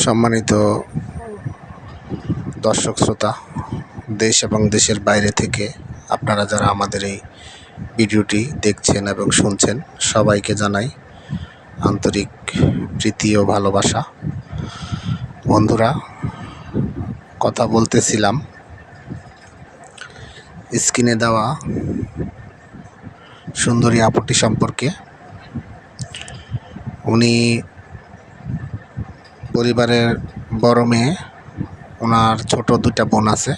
সম্মানিত দর্শক শ্রোতা, দেশ এবং দেশের বাইরে থেকে আপনারা যারা আমাদের এই ভিডিওটি দেখছেন এবং শুনছেন, সবাইকে জানাই আন্তরিক প্রীতি ও ভালোবাসা। বন্ধুরা, কথা বলতেছিলাম, স্ক্রিনে দেওয়া সুন্দরী আপুটি সম্পর্কে। উনি পরিবারের বড় মেয়ে, ওনার ছোট দুটা বোন আছে।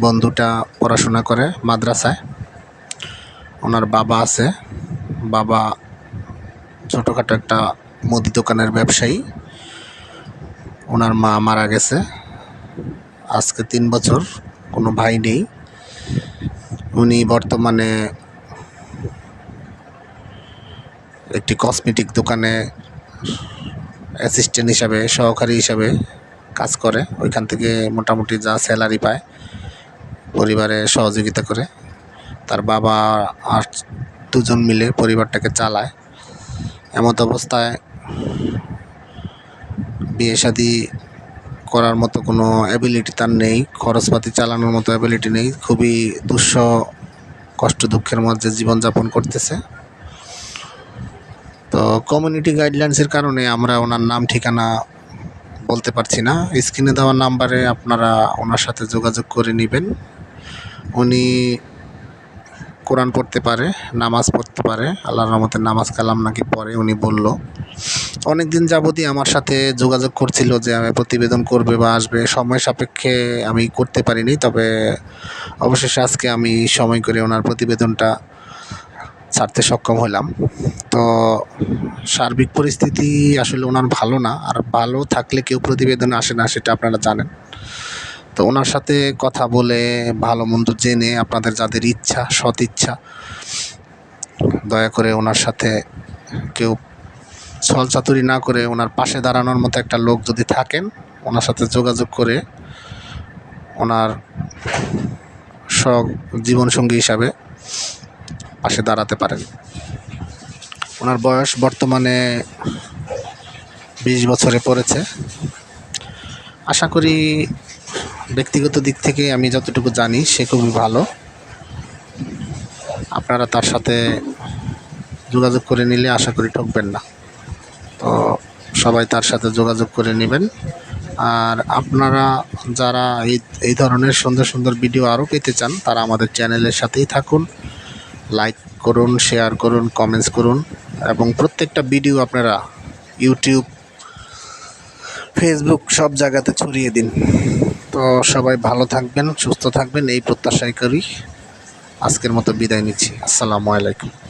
বোন দুটা পড়াশোনা করে মাদ্রাসায়। ওনার বাবা আছে। বাবা ছোটোখাটো একটা মুদি দোকানের ব্যবসায়ী। ওনার মা মারা গেছে। আজকে তিন বছর, কোনো ভাই নেই। উনি বর্তমানে একটি কসমেটিক দোকানে অ্যাসিস্ট্যান্ট হিসাবে, সহকারী হিসাবে কাজ করে। ওইখান থেকে মোটামুটি যা স্যালারি পায়, পরিবারে সহযোগিতা করে। তার বাবা আর দুজন মিলে পরিবারটাকে চালায়। এমত অবস্থায় বিয়ে শাদি করার মতো কোনো অ্যাবিলিটি তার নেই, খরচপাতি চালানোর মতো অ্যাবিলিটি নেই। খুবই দুঃস কষ্ট দুঃখের মধ্যে জীবনযাপন করতেছে। তো কমিউনিটি গাইডলাইন্সের কারণে আমরা ওনার নাম, ঠিকানা বলতে পারছি না। স্ক্রিনে দেওয়া নাম্বারে আপনারা ওনার সাথে যোগাযোগ করে নেবেন। উনি কোরআন পড়তে পারে, নামাজ পড়তে পারে, আল্লাহর রহমতের নামাজ কালাম নাকি পড়ে, উনি বলল। অনেক দিন যাবতই আমার সাথে যোগাযোগ করছিল যে আমি প্রতিবেদন করবে বা আসবে। সময় সাপেক্ষে আমি করতে পারিনি, তবে অবশেষে আজকে আমি সময় করে ওনার প্রতিবেদনটা ছাড়তে সক্ষম হলাম। তো সার্বিক পরিস্থিতি আসলে ওনার ভালো না, আর ভালো থাকলে কেউ প্রতিবেদনে আসে না, সেটা আপনারা জানেন। তো ওনার সাথে কথা বলে, ভালো মন্দ জেনে, আপনাদের যাদের ইচ্ছা, সৎ ইচ্ছা, দয়া করে ওনার সাথে কেউ ছল চাতুরি না করে ওনার পাশে দাঁড়ানোর মতো একটা লোক যদি থাকেন, ওনার সাথে যোগাযোগ করে ওনার স জীবনসঙ্গী হিসাবে পাশে দাঁড়াতে পারেন। ওনার বয়স বর্তমানে বিশ বছরে পড়েছে। আশা করি ব্যক্তিগত দিক থেকে আমি যতটুকু জানি, সে খুবই ভালো। আপনারা তার সাথে যোগাযোগ করে নিলে আশা করি ঠকবেন না। তো সবাই তার সাথে যোগাযোগ করে নেবেন। আর আপনারা যারা এই এই ধরনের সুন্দর সুন্দর ভিডিও আরও পেতে চান, তারা আমাদের চ্যানেলের সাথেই থাকুন। লাইক করুন শেয়ার করুন কমেন্টস করুন এবং প্রত্যেকটা ভিডিও আপনারা ইউটিউব ফেসবুক সব জায়গাতে ছড়িয়ে দিন। তো সবাই ভালো থাকবেন, সুস্থ থাকবেন, এই প্রত্যাশাই করি। আজকের মতো বিদায় নিচ্ছি। আসসালামু আলাইকুম।